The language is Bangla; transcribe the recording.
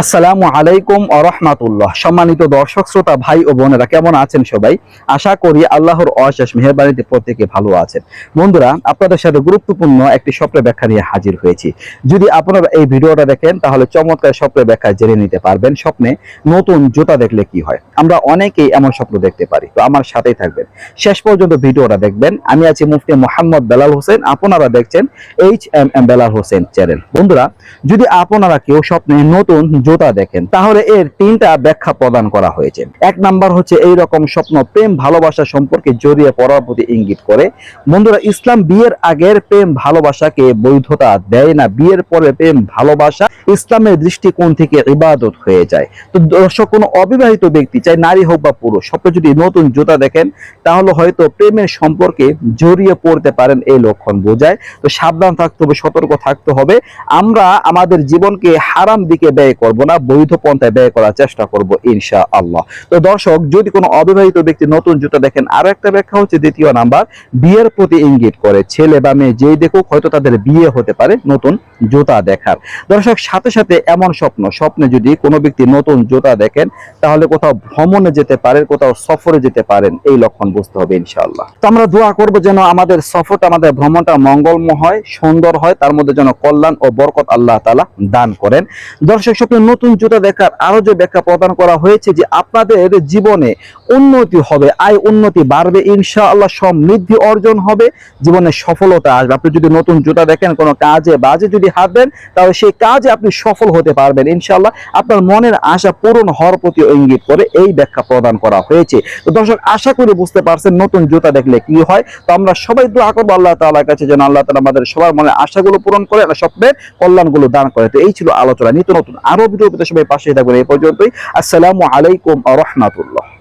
আসসালামু আলাইকুম আরহামাতুল্লাহ সম্মানিত দর্শক, শ্রোতা, ভাই ও বোনেরা, কেমন আছেন সবাই? আশা করি আল্লাহর অশেষ মেহরবানিতে প্রত্যেকে ভালো আছেন। বন্ধুরা, আপনাদের সাথে গুরুত্বপূর্ণ একটি স্বপ্নের ব্যাখ্যা নিয়ে হাজির হয়েছি। যদি আপনারা এই ভিডিওটা দেখেন, তাহলে চমৎকার স্বপ্নের ব্যাখ্যা জেনে নিতে পারবেন। স্বপ্নে নতুন জুতা দেখলে কি হয়? আমরা অনেকেই এমন স্বপ্ন দেখতে পারি, তো আমার সাথেই থাকবেন। শেষ পর্যন্ত ভিডিওটা দেখবেন। আমি আছি মুফতি মোহাম্মদ বেলাল হোসেন। আপনারা দেখছেন H M M Belal Hossain channel. বন্ধুরা, যদি আপনারা কেউ স্বপ্নে নতুন জুতা দেখেন, তাহলে এর তিনটা ব্যাখ্যা প্রদান করা হয়েছে। এক নাম্বার হচ্ছে এই রকম স্বপ্ন, প্রেম, ভালোবাসা সম্পর্কে জড়িয়ে পড়ার প্রতি ইঙ্গিত করে। বন্ধুরা, ইসলাম বিয়ের আগের প্রেম, ভালোবাসাকে বৈধতা দেয় না। বিয়ের পরে প্রেম, ভালোবাসা ইসলামের দৃষ্টিকোণ থেকে ইবাদত হয়ে যায়। তো দর্শক, কোনো অবিবাহিত ব্যক্তি, চাই নারী হোক বা পুরুষ, স্বপ্নে যদি নতুন জুতা দেখেন, তাহলে হয়তো প্রেমের সম্পর্কে জড়িয়ে পড়তে পারেন এই লক্ষণ বোঝায়। তো সাবধান থাকতে হবে, সতর্ক থাকতে হবে। আমরা আমাদের জীবনকে হারাম দিকে ব্যয় করব। না বৈধ পন্থায় ব্যয় করার চেষ্টা করব ইনশা আল্লাহ তো দর্শক, যদি কোনো অবিবাহিত ব্যক্তি নতুন জুতা দেখেন, আরও একটা ব্যাখ্যা হচ্ছে দ্বিতীয় নাম্বার, বিয়ের প্রতি ইঙ্গিত করে, ছেলে বা মেয়ে যেই দেখুক, হয়তো তাদের বিয়ে হতে পারে নতুন জুতা দেখার। দর্শক, সাথে সাথে এমন স্বপ্ন, স্বপ্নে যদি কোনো ব্যক্তি নতুন জুতা দেখেন, তাহলে কোথাও ভ্রমণে যেতে পারেন, কোথাও সফরে যেতে পারেন, এই লক্ষণ বুঝতে হবে ইনশাআল্লাহ। তো আমরা দোয়া করব যেন আমাদের সফরটা, আমাদের ভ্রমণটা মঙ্গলময় হয়, সুন্দর হয়, তার মধ্যে যেন কল্যাণ ও বরকত আল্লাহ তালা দান করেন। দর্শক, স্বপ্নে নতুন জুতা দেখার আরও যে ব্যাখ্যা প্রদান করা হয়েছে যে আপনাদের জীবনে উন্নতি হবে, আয় উন্নতি বাড়বে, ইনশাআল্লাহ সমৃদ্ধি অর্জন হবে, জীবনে সফলতা আসবে। আপনি যদি নতুন জুতা দেখেন, কোনো কাজে বাজে যদি হাত দেন, তাহলে সেই কাজে আপনি সফল হতে পারবেন, ইনশাআল্লাহ। আপনার মনের আশা পূরণ হওয়ার প্রতি ইঙ্গিত করে এই ব্যাখ্যা প্রদান করা হয়েছে। তো দর্শক, আশা করি বুঝতে পারছেন নতুন জুতা দেখলে কি হয়। তো আমরা সবাই দোয়া করব আল্লাহ তাআলার কাছে যেন আল্লাহ তালা আমাদের সবার মনে আশাগুলো পূরণ করে, আর স্বপ্নের কল্যাণগুলো দান করে। তো এই ছিল আলোচনা, নিত্য নতুন, আরও ভিডিও পেতে সবাই পাশে থাকবেন। এই পর্যন্তই। আসসালামু আলাইকুম আ রহমাতুল্লাহ।